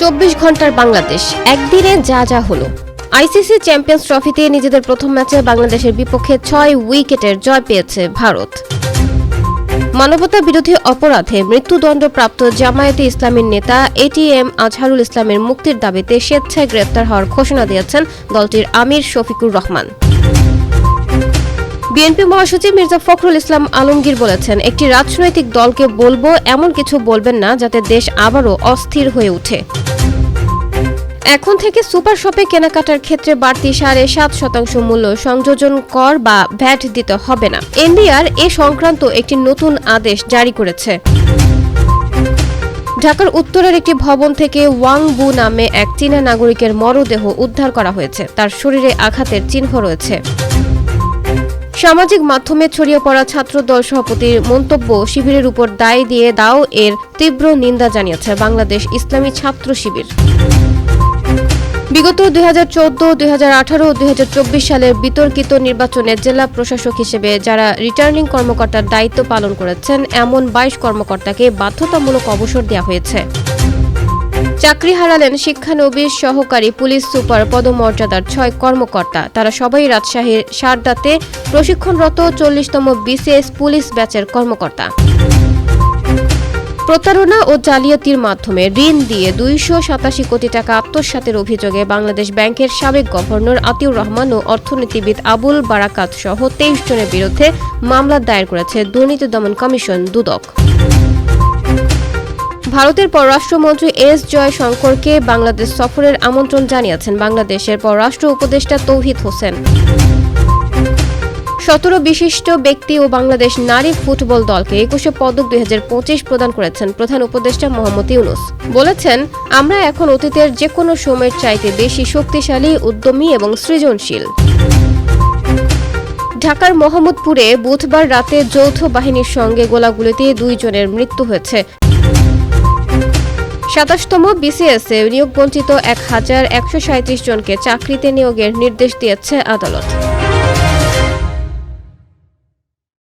চব্বিশ ঘণ্টার বাংলাদেশ। একদিনে যা যা হলো। আইসিসি চ্যাম্পিয়ন্স ট্রফিতে নিজেদের প্রথম ম্যাচে বাংলাদেশের বিপক্ষে ছয় উইকেটের জয় পেয়েছে ভারত। মানবতা বিরোধী অপরাধে মৃত্যুদণ্ডপ্রাপ্ত জামায়াতে ইসলামীর নেতা এটিএম আজহারুল ইসলামের মুক্তির দাবিতে স্বেচ্ছায় গ্রেপ্তার হওয়ার ঘোষণা দিয়েছেন দলটির আমির শফিকুর রহমান। বিএনপি মহাসচিব মির্জা ফখরুল ইসলাম আলমগীর বলেছেন, একটি রাজনৈতিক দলকে বলব, এমন কিছু বলবেন না, যাতে দেশ আবারও অস্থির হয়ে ওঠে। এখন থেকে সুপার শপে কেনাকাটার ক্ষেত্রে বাড়তি সাড়ে সাত শতাংশ মূল্য সংযোজন কর বা ভ্যাট দিতে হবে না। এনবিআর এ সংক্রান্ত একটি নতুন আদেশ জারি করেছে। ঢাকার উত্তরের একটি ভবন থেকে ওয়াং বু নামে এক চীনা নাগরিকের মরদেহ উদ্ধার করা হয়েছে। তার শরীরে আঘাতের চিহ্ন রয়েছে। সামাজিক মাধ্যমে ছড়িয়ে পড়া ছাত্রদল সভাপতির মন্তব্য শিবিরের উপর দায় দিয়ে দাও এর তীব্র নিন্দা জানিয়েছে বাংলাদেশ ইসলামী ছাত্র শিবির। বিগত দুই হাজার চোদ্দ, দুই হাজার আঠারো, দুই হাজার চব্বিশ সালের বিতর্কিত নির্বাচনে জেলা প্রশাসক হিসেবে যারা রিটার্নিং কর্মকর্তার দায়িত্ব পালন করেছেন, এমন বাইশ কর্মকর্তাকে বাধ্যতামূলক অবসর দেওয়া হয়েছে। চাকরি হারালেন শিক্ষানবিশ সহকারী পুলিশ সুপার পদমর্যাদার ছয় কর্মকর্তা। তারা সবাই রাজশাহীর সারদাতে প্রশিক্ষণরত চল্লিশতম বিসিএস পুলিশ ব্যাচের কর্মকর্তা। প্রতারণা ও জালিয়াতির মাধ্যমে ঋণ দিয়ে দুইশো সাতাশি কোটি টাকা আত্মসাতের অভিযোগে বাংলাদেশ ব্যাংকের সাবেক গভর্নর আতিউর রহমান ও অর্থনীতিবিদ আবুল বারাকাত সহ তেইশ জনের বিরুদ্ধে মামলা দায়ের করেছে দুর্নীতি দমন কমিশন দুদক। ভারতের পররাষ্ট্রমন্ত্রী এস জয়শঙ্করকে বাংলাদেশ সফরের আমন্ত্রণ জানিয়েছেন বাংলাদেশের পররাষ্ট্র উপদেষ্টা তৌহিদ হোসেন। সতেরো বিশিষ্ট ব্যক্তি ও বাংলাদেশ নারী ফুটবল দলকে একুশে পদক দুই হাজার পঁচিশ প্রদান করেছেন প্রধান উপদেষ্টা মোহাম্মদ ইউনুস। বলেছেন, আমরা এখন অতীতের যে কোনো সময়ের চাইতে বেশি শক্তিশালী, উদ্যমী এবং সৃজনশীল। ঢাকার মোহাম্মদপুরে বুধবার রাতে যৌথ বাহিনীর সঙ্গে গোলাগুলিতে দুইজনের মৃত্যু হয়েছে। সাতাশতম বিসিএস এ নিয়োগ বঞ্চিত এক হাজার একশো জনকে চাকরিতে নিয়োগের নির্দেশ দিয়েছে আদালত।